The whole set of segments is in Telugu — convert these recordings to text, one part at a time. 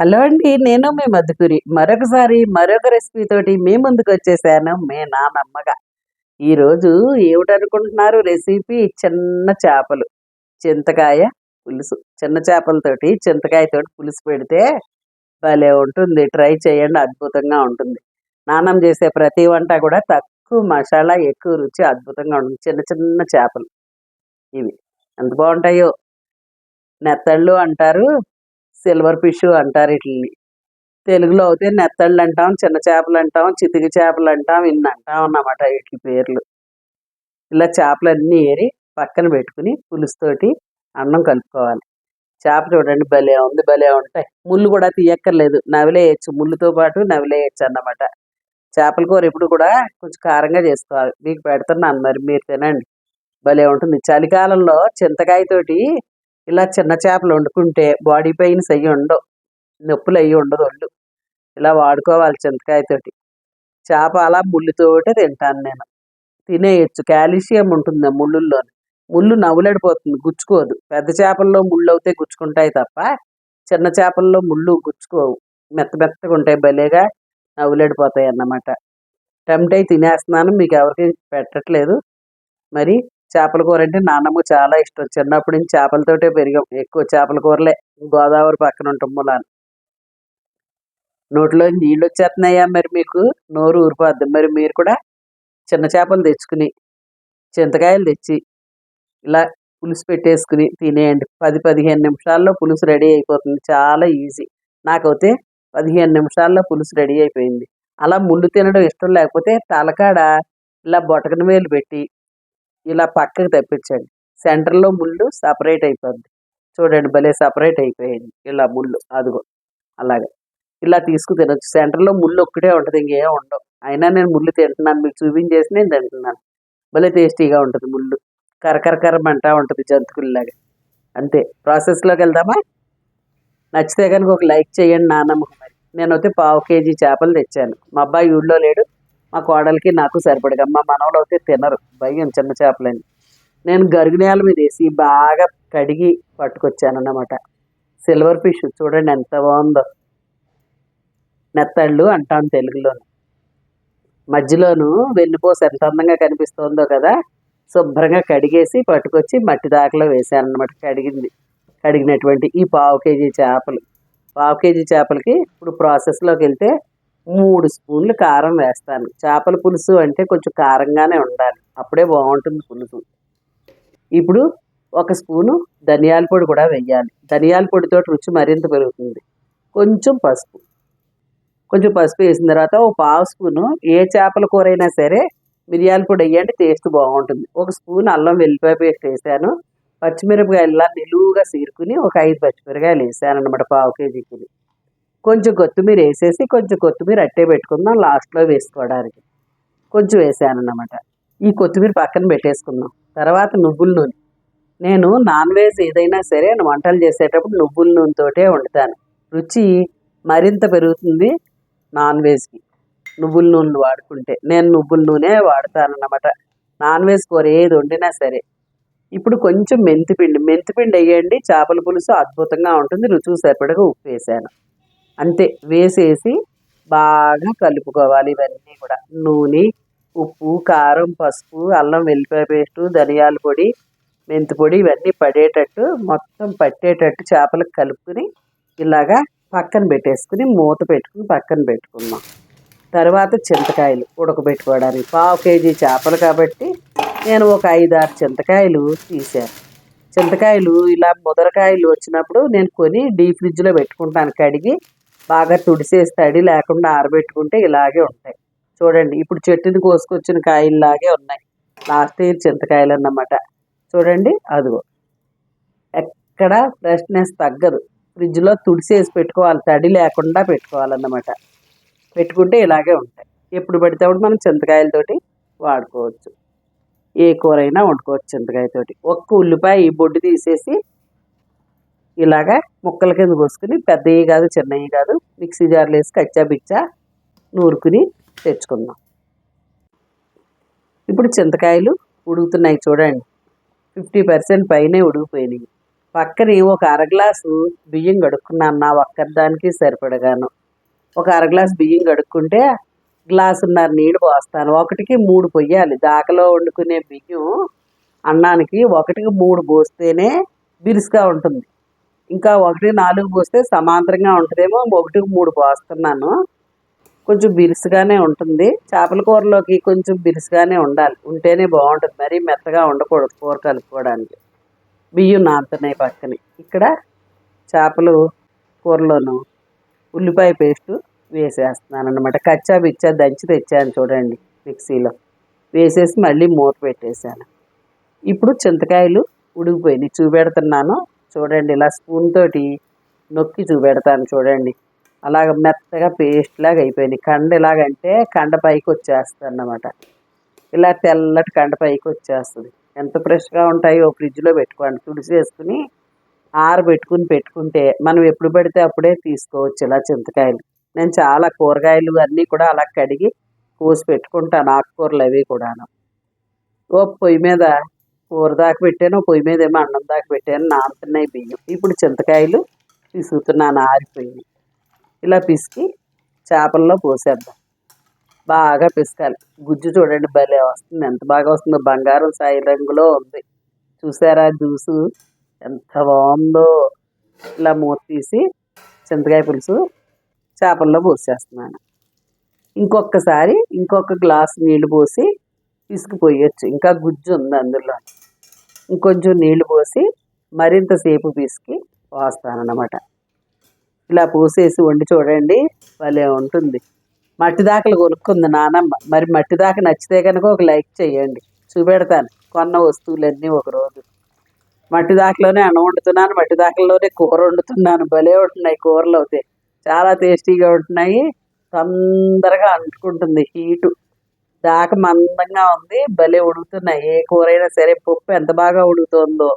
హలో అండి నేను మీ మధుకురి మరొకసారి మరొక రెసిపీ తోటి మీ ముందుకు వచ్చేసాను మీ నానమ్మగా. ఈరోజు ఏమిటనుకుంటున్నారు రెసిపీ చిన్న చేపలు. చింతకాయ పులుసు. చిన్న చేపలతోటి చింతకాయతోటి పులుసు పెడితే భలే ఉంటుంది. ట్రై చేయండి అద్భుతంగా ఉంటుంది. నానం చేసే ప్రతి వంట కూడా తక్కువ మసాలా ఎక్కువ రుచి అద్భుతంగా ఉంటుంది. చిన్న చిన్న చేపలు. ఇవి. ఎంత బాగుంటాయో. నెత్తళ్ళు అంటారు. సిల్వర్ ఫిష్ అంటారు వీటిని తెలుగులో అయితే నెత్తళ్ళు అంటాం చిన్న చేపలు అంటాం చితికి చేపలు అంటాం ఇన్ని అంటాం అన్నమాట వీటి పేర్లు. ఇలా చేపలన్నీ ఏరి పక్కన పెట్టుకుని పులుసుతోటి అన్నం కలుపుకోవాలి. చేప చూడండి భలే ఉంది భలే ఉంటాయి. ముళ్ళు కూడా తీయక్కర్లేదు. నవిలేయచ్చు ముళ్ళుతో పాటు నవిలేయచ్చు అన్నమాట. చేపల కూర ఎప్పుడు కూడా కొంచెం కారంగా చేసుకోవాలి. మీకు పెడుతున్నాను మరి మీరు తినండి. భలే ఉంటుంది. చలికాలంలో చింతకాయతోటి ఇలా చిన్న చేపలు వండుకుంటే బాడీ పెయిన్స్ అయ్యి ఉండవు. నొప్పులు అయ్యి ఉండదు ఒళ్ళు. ఇలా వాడుకోవాలి చింతకాయతోటి. చేప అలా ముళ్ళుతోటే తింటాను నేను. తినేయచ్చు. కాల్షియం ఉంటుంది ఆ ముళ్ళుల్లో ముళ్ళు నవ్వులడిపోతుంది గుచ్చుకోదు. పెద్ద చేపల్లో ముళ్ళు అవుతే గుచ్చుకుంటాయి తప్ప చిన్న చేపల్లో ముళ్ళు గుచ్చుకోవు. మెత్త మెత్తగా ఉంటాయి భలేగా నవ్వులడిపోతాయి అన్నమాట. టెంప్ట్ తినేస్తున్నాను మీకు ఎవరికి పెట్టట్లేదు. మరి చేపల కూర అంటే నాన్నమ్మ చాలా ఇష్టం. చిన్నప్పటి నుంచి చేపలతోటే పెరిగాం. ఎక్కువ చేపల కూరలే. గోదావరి పక్కన ఉంటాం మూలాన. నోట్లో నీళ్ళు వచ్చేస్తున్నాయా మరి మీకు? నోరు ఊరిపోద్ది. మరి మీరు కూడా చిన్న చేపలు తెచ్చుకుని చింతకాయలు తెచ్చి ఇలా పులుసు పెట్టేసుకుని తినేయండి. పది పదిహేను నిమిషాల్లో పులుసు రెడీ అయిపోతుంది. చాలా ఈజీ. నాకైతే పదిహేను నిమిషాల్లో పులుసు రెడీ అయిపోయింది. అలా ముళ్ళు తినడం ఇష్టం లేకపోతే తలకాడ ఇలా బొటకన వేలు పెట్టి ఇలా పక్కకు తెప్పించండి. సెంటర్లో ముళ్ళు సపరేట్ అయిపోద్ది. చూడండి భలే సపరేట్ అయిపోయింది. ఇలా ముళ్ళు అదిగో అలాగే. ఇలా తీసుకు తినొచ్చు. సెంటర్లో ముళ్ళు ఒక్కటే ఉంటుంది ఇంకేం ఉండవు. అయినా నేను ముళ్ళు తింటున్నాను మీకు చూపించేసి నేను తింటున్నాను. భలే టేస్టీగా ఉంటుంది ముళ్ళు. కరకరకరమంటా ఉంటుంది జంతుకుల్లాగా. అంతే. ప్రాసెస్లోకి వెళ్దామా? నచ్చితే కనుక ఒక లైక్ చేయండి నానమ్మ. మరి నేనైతే పావు కేజీ చేపలు తెచ్చాను. మా అబ్బాయి ఊళ్ళో లేడు. మా కోడలికి నాకు సరిపడగా మా మనవలు అయితే తినరు. భయం చిన్న చేపలని. నేను గరుగునేల మీద వేసి బాగా కడిగి పట్టుకొచ్చాను అన్నమాట సిల్వర్ ఫిష్ చూడండి ఎంత బాగుందో. నెత్తళ్ళు అంటాం తెలుగులోను. మధ్యలోను వెన్నుపోస ఎంత అందంగా కనిపిస్తుందో కదా. శుభ్రంగా కడిగేసి పట్టుకొచ్చి మట్టి దాకలో వేసాను అనమాట కడిగింది. కడిగినటువంటి ఈ పావు కేజీ చేపలు. పావు కేజీ చేపలకి ఇప్పుడు ప్రాసెస్లోకి వెళ్తే మూడు స్పూన్లు కారం వేస్తాను. చేపల పులుసు అంటే కొంచెం కారంగానే ఉండాలి. అప్పుడే బాగుంటుంది పులుసు. ఇప్పుడు ఒక స్పూను ధనియాల పొడి కూడా వేయాలి. ధనియాల పొడితో రుచి మరింత పెరుగుతుంది. కొంచెం పసుపు. కొంచెం పసుపు వేసిన తర్వాత ఒక పావు స్పూను ఏ చేపల కూర అయినా సరే మిరియాల పొడి వేయండి టేస్ట్ బాగుంటుంది. ఒక స్పూన్ అల్లం వెల్లిపాయ పేస్ట్ వేసాను. పచ్చిమిరపకాయలు నిలువుగా సీరుకుని ఒక ఐదు పచ్చిమిరకాయలు వేసాను అనమాట పావు కేజీకి కొంచెం కొత్తిమీర వేసేసి కొంచెం కొత్తిమీర అట్టే పెట్టుకుందాం లాస్ట్లో వేసుకోవడానికి. కొంచెం వేసాను అన్నమాట ఈ కొత్తిమీర పక్కన పెట్టేసుకుందాం. తర్వాత నువ్వుల నూనె. నేను నాన్ వెజ్ ఏదైనా సరే నేను వంటలు చేసేటప్పుడు నువ్వుల నూనెతోటే వండుతాను. రుచి మరింత పెరుగుతుంది నాన్ వెజ్కి. నువ్వుల నూనె వాడుకుంటే. నేను నువ్వుల నూనె వాడతాను అన్నమాట నాన్ వెజ్ కూర ఏది వండినా సరే. ఇప్పుడు కొంచెం మెంతిపిండి. మెంతిపిండి వేయండి. చేపల పులుసు అద్భుతంగా ఉంటుంది. రుచి సరిపడగా ఉప్పు వేసాను. అంతే. వేసేసి బాగా కలుపుకోవాలి ఇవన్నీ కూడా. నూనె ఉప్పు కారం పసుపు అల్లం వెల్లిపాయ పేస్టు ధనియాల పొడి మెంతి పొడి ఇవన్నీ పడేటట్టు మొత్తం పట్టేటట్టు చేపలకు కలుపుకుని ఇలాగా పక్కన పెట్టేసుకుని మూత పెట్టుకుని పక్కన పెట్టుకుందాం తర్వాత చింతకాయలు ఉడకబెట్టుకోవడానికి. పావు కేజీ చేపలు కాబట్టి నేను ఒక ఐదు ఆరు చింతకాయలు తీశాను. చింతకాయలు ఇలా ముదరకాయలు వచ్చినప్పుడు నేను కొని డీప్ ఫ్రిడ్జ్లో పెట్టుకుంటాను. కడిగి బాగా తుడిసేసి తడి లేకుండా ఆరబెట్టుకుంటే ఇలాగే ఉంటాయి. చూడండి ఇప్పుడు చెట్టుని కోసుకొచ్చిన కాయల్లాగే ఉన్నాయి. లాస్ట్ ఇయర్ చింతకాయలు అన్నమాట. చూడండి అదిగో. ఎక్కడ ఫ్రెష్నెస్ తగ్గదు. ఫ్రిడ్జ్లో తుడిసేసి పెట్టుకోవాలి తడి లేకుండా పెట్టుకోవాలన్నమాట. పెట్టుకుంటే ఇలాగే ఉంటాయి. ఎప్పుడు పడితే అప్పుడు మనం చింతకాయలతోటి వాడుకోవచ్చు. ఏ కూర అయినా వండుకోవచ్చు చింతకాయతోటి. ఒక్క ఉల్లిపాయ ఈ బొడ్డు తీసేసి ఇలాగా ముక్కల కింద కోసుకుని పెద్దవి కాదు చిన్నవి కాదు మిక్సీ జార్లు వేసి కచ్చా బిచ్చా నూరుకుని తెచ్చుకుందాం. ఇప్పుడు చింతకాయలు ఉడుకుతున్నాయి చూడండి. ఫిఫ్టీ పర్సెంట్ పైనే ఉడికిపోయినాయి. పక్కనే ఒక అర గ్లాసు బియ్యం కడుక్కున్నాను నా ఒక్కదానికి సరిపడగాను. ఒక అర గ్లాసు బియ్యం కడుక్కుంటే గ్లాసున్నర నీళ్ళు పోస్తాను. ఒకటికి మూడు పొయ్యాలి. దాకలో వండుకునే బియ్యం అన్నానికి ఒకటికి మూడు పోస్తేనే బిరుసుగా ఉంటుంది. ఇంకా ఒకటి నాలుగు పోస్తే సమాంతరంగా ఉంటుందేమో ఒకటికి మూడు పోస్తున్నాను. కొంచెం బిరుసుగానే ఉంటుంది. చేపల కూరలోకి కొంచెం బిరుసుగానే ఉండాలి. ఉంటేనే బాగుంటుంది. మరీ మెత్తగా ఉండకూడదు కూర కలుపుకోవడానికి. బియ్యం నానుతున్నాయి పక్కనే. ఇక్కడ చేపలు కూరలోను ఉల్లిపాయ పేస్టు వేసేస్తున్నాను అనమాట కచ్చా బిచ్చా దంచి తెచ్చాను చూడండి మిక్సీలో. వేసేసి మళ్ళీ మూత పెట్టేశాను. ఇప్పుడు చింతకాయలు ఉడికిపోయినాయి. చూపెడుతున్నాను. చూడండి ఇలా స్పూన్ తోటి నొక్కి చూపెడతాను చూడండి. అలాగ మెత్తగా పేస్ట్ లాగా అయిపోయినాయి కండ ఎలాగంటే కండ పైకి వచ్చేస్తుంది అన్నమాట ఇలా తెల్లటి కండ పైకి వచ్చేస్తుంది. ఎంత ఫ్రెష్గా ఉంటాయో ఫ్రిడ్జ్లో పెట్టుకోండి. తుడిసి వేసుకుని ఆరబెట్టుకుని పెట్టుకుంటే మనం ఎప్పుడు పడితే అప్పుడే తీసుకోవచ్చు ఇలా చింతకాయలు. నేను చాలా కూరగాయలు అన్నీ కూడా అలా కడిగి కోసి పెట్టుకుంటాను ఆకుకూరలు అవి కూడాను. ఓ పొయ్యి మీద కూర దాకా పెట్టాను పొయ్యి మీద ఏమో అన్నం దాకా పెట్టాను నానుతున్నాయి బియ్యం. ఇప్పుడు చింతకాయలు పిసుకుతున్నాను ఆరిపోయి ఇలా పిసికి చేపల్లో పోసేద్దాం. బాగా పిసకాలి. గుజ్జు చూడండి భలే వస్తుంది. ఎంత బాగా వస్తుందో. బంగారం సాయి రంగులో ఉంది. చూసారా జ్యూసు? ఎంత బాగుందో. ఇలా మూత తీసి చింతకాయ పులుసు చేపల్లో పోసేస్తున్నాను. ఇంకొకసారి ఇంకొక గ్లాస్ నీళ్ళు పోసి పిసికిపోయొచ్చు ఇంకా గుజ్జు ఉంది అందులో. ఇంకొంచెం నీళ్ళు పోసి మరింత సేపు పిసికి పోస్తానన్నమాట ఇలా పోసేసి వండి చూడండి భలే ఉంటుంది. మట్టి దాకలు కొనుక్కుంది నానమ్మ. మరి మట్టి దాకా నచ్చితే కనుక ఒక లైక్ చేయండి. చూపెడతాను. కొన్న వస్తువులన్నీ ఒకరోజు. మట్టి దాకలోనే అన్నం వండుతున్నాను మట్టి దాకల్లోనే కూర వండుతున్నాను. భలే ఉంటున్నాయి కూరలు అవుతాయి చాలా టేస్టీగా ఉంటున్నాయి. తొందరగా అంటుకుంటుంది హీటు. దాక మందంగా ఉంది. భలే ఉడుకుతున్నాయి ఏ కూర అయినా సరే పప్పు ఎంత బాగా ఉడుకుతుందో.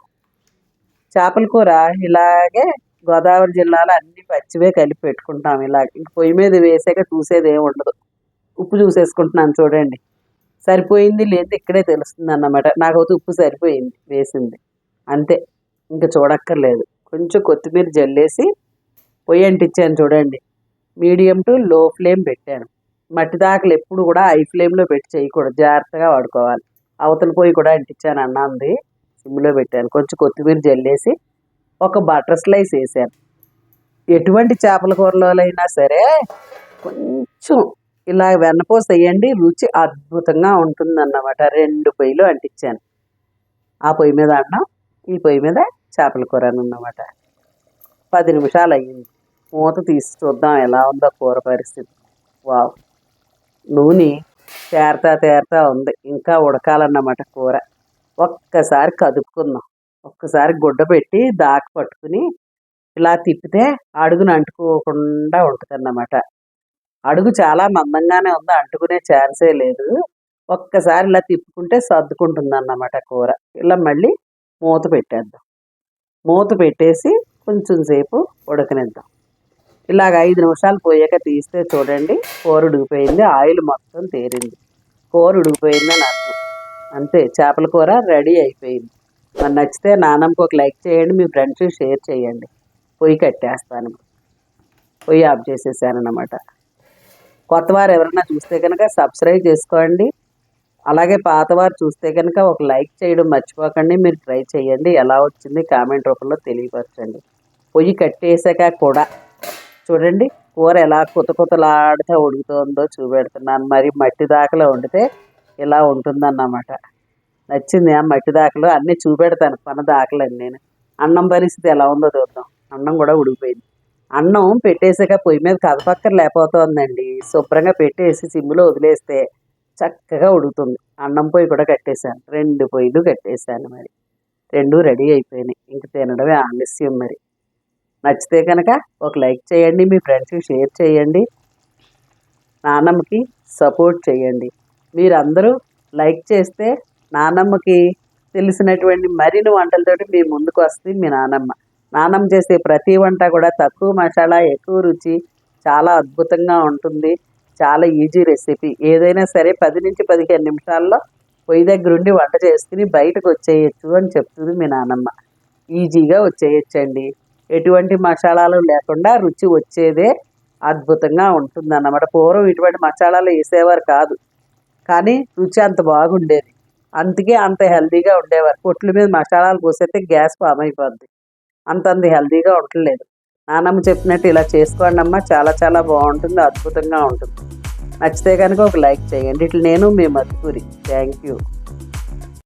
చేపల కూర ఇలాగే గోదావరి జిల్లాలో అన్ని పచ్చివే కలిపి పెట్టుకుంటాం ఇలా ఇంక పొయ్యి మీద వేసాక చూసేది ఏమి ఉండదు. ఉప్పు చూసేసుకుంటున్నాను చూడండి. సరిపోయింది లేదు ఇక్కడే తెలుస్తుంది అన్నమాట నాకైతే ఉప్పు సరిపోయింది వేసింది. అంతే. ఇంకా చూడక్కర్లేదు. కొంచెం కొత్తిమీర జల్లేసి పొయ్యి అంటించాను చూడండి. మీడియం టు లో ఫ్లేమ్ పెట్టాను. మట్టి దాకలు ఎప్పుడు కూడా ఐ ఫ్లేమ్లో పెట్టి చేయకూడదు. జాగ్రత్తగా వాడుకోవాలి. అవతల పొయ్యి కూడా అంటించాను అన్నది సిమ్లో పెట్టాను. కొంచెం కొత్తిమీర జల్లేసి ఒక బటర్ స్లైస్ వేసాను. ఎటువంటి చేపల కూరలోనైనా సరే కొంచెం ఇలా వెన్నపూస వేయండి. రుచి అద్భుతంగా ఉంటుందన్నమాట. రెండు పొయ్యిలు అంటించాను. ఆ పొయ్యి మీద అన్నం ఈ పొయ్యి మీద చేపల కూర అన్నమాట. పది నిమిషాలు అయ్యింది. మూత తీసి చూద్దాం ఎలా ఉందో కూర పరిస్థితి. వావ్. నూనె తేరతా తేరతా ఉంది. ఇంకా ఉడకాలన్నమాట కూర. ఒక్కసారి కదుపుకుందాం. ఒక్కసారి గుడ్డ పెట్టి దాక పట్టుకుని ఇలా తిప్పితే అడుగును అంటుకోకుండా ఉంటుంది అన్నమాట అడుగు చాలా మందంగానే ఉంది. అంటుకునే ఛాన్సే లేదు. ఒక్కసారి ఇలా తిప్పుకుంటే సర్దుకుంటుంది అన్నమాట కూర. ఇలా మళ్ళీ మూత పెట్టేద్దాం. మూత పెట్టేసి కొంచెం సేపు ఉడకనిద్దాం. ఇలాగ ఐదు నిమిషాలు పోయాక తీస్తే చూడండి కూర ఉడికిపోయింది ఆయిల్ మొత్తం తేరింది. కూర ఉడికిపోయిందని అర్థం అంతే చేపల కూర రెడీ అయిపోయింది. మరి నచ్చితే నానమ్మకు ఒక లైక్ చేయండి మీ ఫ్రెండ్స్కి షేర్ చేయండి. పొయ్యి కట్టేస్తాను. పొయ్యి ఆఫ్ చేసేసాను అనమాట కొత్తవారు ఎవరైనా చూస్తే కనుక సబ్స్క్రైబ్ చేసుకోండి. అలాగే పాతవారు చూస్తే కనుక ఒక లైక్ చేయడం మర్చిపోకండి మీరు ట్రై చేయండి. ఎలా వచ్చింది కామెంట్ రూపంలో తెలియపరచండి. పొయ్యి కట్టేసాక కూడా చూడండి కూర ఎలా కొత్త కొత్తలాడితే ఉడుకుతుందో చూపెడుతున్నాను. మరి మట్టి దాకలో వండితే ఇలా ఉంటుందన్నమాట. నచ్చింది ఆ మట్టి దాకలు అన్నీ చూపెడతాను పన దాకలని నేను. అన్నం పరిస్థితి ఎలా ఉందో చూద్దాం. అన్నం కూడా ఉడికిపోయింది. అన్నం పెట్టేసాక పొయ్యి మీద కదపక్కర్ లేకపోతుందండి. శుభ్రంగా పెట్టేసి సిమ్లో వదిలేస్తే చక్కగా ఉడుకుతుంది. అన్నం పొయ్యి కూడా కట్టేశాను. రెండు పొయ్యిలు కట్టేశాను మరి. రెండు రెడీ అయిపోయినాయి. ఇంక తినడమే ఆలస్యం మరి. నచ్చితే కనుక ఒక లైక్ చేయండి మీ ఫ్రెండ్స్కి షేర్ చేయండి నానమ్మకి సపోర్ట్ చేయండి. మీరందరూ లైక్ చేస్తే నానమ్మకి తెలిసినటువంటి మరిన్ని వంటలతోటి మీ ముందుకు వస్తుంది మీ నానమ్మ. నానమ్మ చేసే ప్రతి వంట కూడా తక్కువ మసాలా ఎక్కువ రుచి చాలా అద్భుతంగా ఉంటుంది. చాలా ఈజీ రెసిపీ. ఏదైనా సరే పది నుంచి పదిహేను నిమిషాల్లో పొయ్యి దగ్గర ఉండి వంట చేసుకుని బయటకు వచ్చేయచ్చు అని చెప్తుంది మీ నానమ్మ. ఈజీగా వచ్చేయచ్చండి. ఎటువంటి మసాలాలు లేకుండా రుచి వచ్చేదే అద్భుతంగా ఉంటుంది అన్నమాట పూర్వం ఇటువంటి మసాలాలు వేసేవారు కాదు. కానీ రుచి అంత బాగుండేది. అందుకే అంత హెల్దీగా ఉండేవారు. పొట్ల మీద మసాలాలు పోసేస్తే గ్యాస్ ఫామ్ అయిపోద్ది. అంతంత హెల్దీగా ఉండలేదు. నానమ్మ చెప్పినట్టు ఇలా చేసుకోండి అమ్మ చాలా చాలా బాగుంటుంది అద్భుతంగా ఉంటుంది. నచ్చితే కనుక ఒక లైక్ చేయండి. ఇట్లా నేను మీ మధుకూరి. Thank you.